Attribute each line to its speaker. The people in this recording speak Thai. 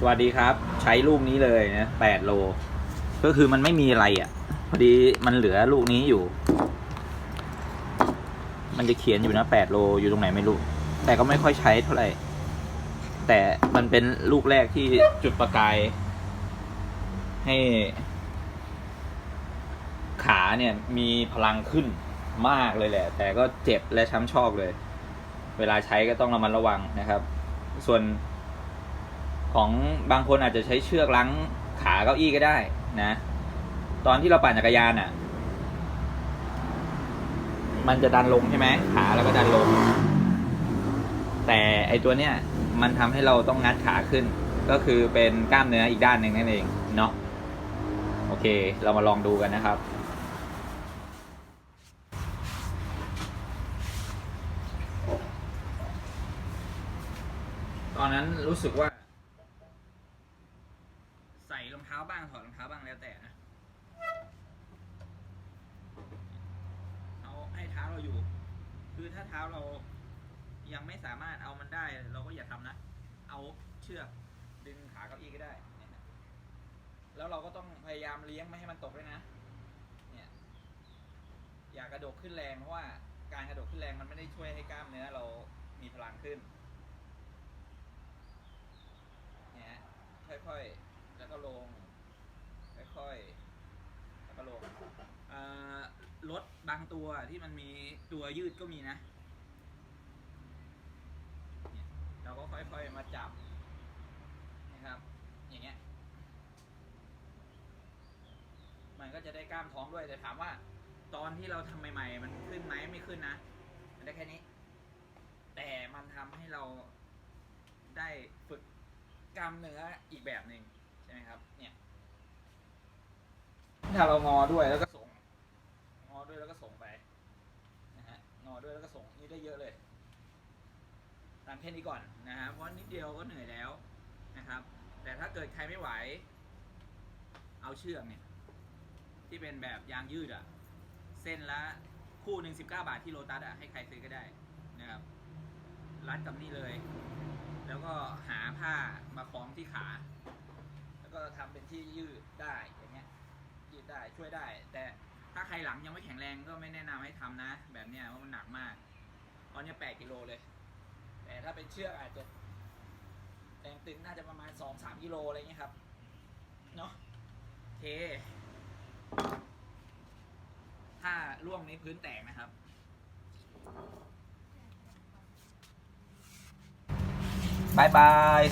Speaker 1: สวัสดีครับ ใช้ลูกนี้เลยนะแปดโล ก็คือมันไม่มีอะไรอะ พอดีมันเหลือลูกนี้อยู่ มันจะเขียนอยู่นะแปดโลอยู่ตรงไหนไม่รู้ แต่ก็ไม่ค่อยใช้เท่าไหร่ แต่มันเป็นลูกแรกที่จุดประกาย ให้ ขาเนี่ยมีพลังขึ้นมากเลยแหละ แต่ก็เจ็บและช้ำชอกเลย เวลาใช้ก็ต้องระมัดระวังนะครับ ส่วน ของบางคนอาจจะใช้เชือกลังขาเก้าอี้ก็ได้นะ ตอนที่เราปั่นจักรยานอะ มันจะดันลงใช่ไหมขาแล้วก็ดันลง แต่ไอตัวเนี้ยมันทำให้เราต้องงัดขาขึ้น ก็คือเป็นกล้ามเนื้ออีกด้านหนึ่งนั่นเองเนาะโอเค เรามาลองดูกันนะครับตอนนั้นรู้สึกว่า องเท้าบ้างถอดรองเท้าบ้างแล้วแต่นะเอาให้เท้าเราอยู่ คือถ้าเท้าเรายังไม่สามารถเอามันได้ เราก็อย่าทำนะ เอาเชือกดึงขาเก้าอี้ก็ได้นะแล้วเราก็ต้องพยายามเลี้ยงไม่ให้มันตกด้วยนะ เนี่ย อย่ากระโดดขึ้นแรงเพราะว่าการกระโดดขึ้นแรงมันไม่ได้ช่วยให้กล้ามเนื้อเรามีพลังขึ้น เนี่ยค่อยๆ แล้วก็ลง ค่อยๆแล้วก็ลงเอ่อรถบางตัวที่มันมีตัวยืดก็มีนะ เราก็ค่อยๆมาจับนะครับ อย่างเงี้ย มันก็จะได้กล้ามท้องด้วยแต่ถามว่า ตอนที่เราทำใหม่ ๆ มันขึ้นไหมไม่ขึ้นนะ มันได้แค่นี้ แต่มันทำให้เราได้ฝึกกล้ามเนื้ออีกแบบหนึ่ง ช่ไหมครับเนี่ยถ้าเรางอด้วยแล้วก็ส่งงอด้วยแล้วก็ส่งไปนะฮะงอด้วยแล้วก็ส่งนี่ได้เยอะเลยตามแค่นี้ก่อนนะฮะเพราะนิดเดียวก็เหนื่อยแล้วนะครับ แต่ถ้าเกิดใครไม่ไหว เอาเชือกเนี่ยที่เป็นแบบยางยืดอะเส้นละคู่หนึ่งสิบเก้าบาทที่โลตัสอะให้ใครซื้อก็ได้นะครับรัดกับนี่เลย แล้วก็หาผ้ามาคล้องที่ขา แล้วก็ทำเป็นที่ยืดได้อย่างเงี้ยยืดได้ช่วยได้ แต่ถ้าใครหลังยังไม่แข็งแรงก็ไม่แนะนำให้ทำนะ แบบเนี้ยเพราะมันหนักมาก ตอนนี้แปดกิโลเลย แต่ถ้าเป็นเชือกอาจจะแรงตึงน่าจะประมาณสองสามกิโลอะไรเงี้ยครับเนาะโอเค ถ้าล่วงนี้พื้นแตกนะครับบายบาย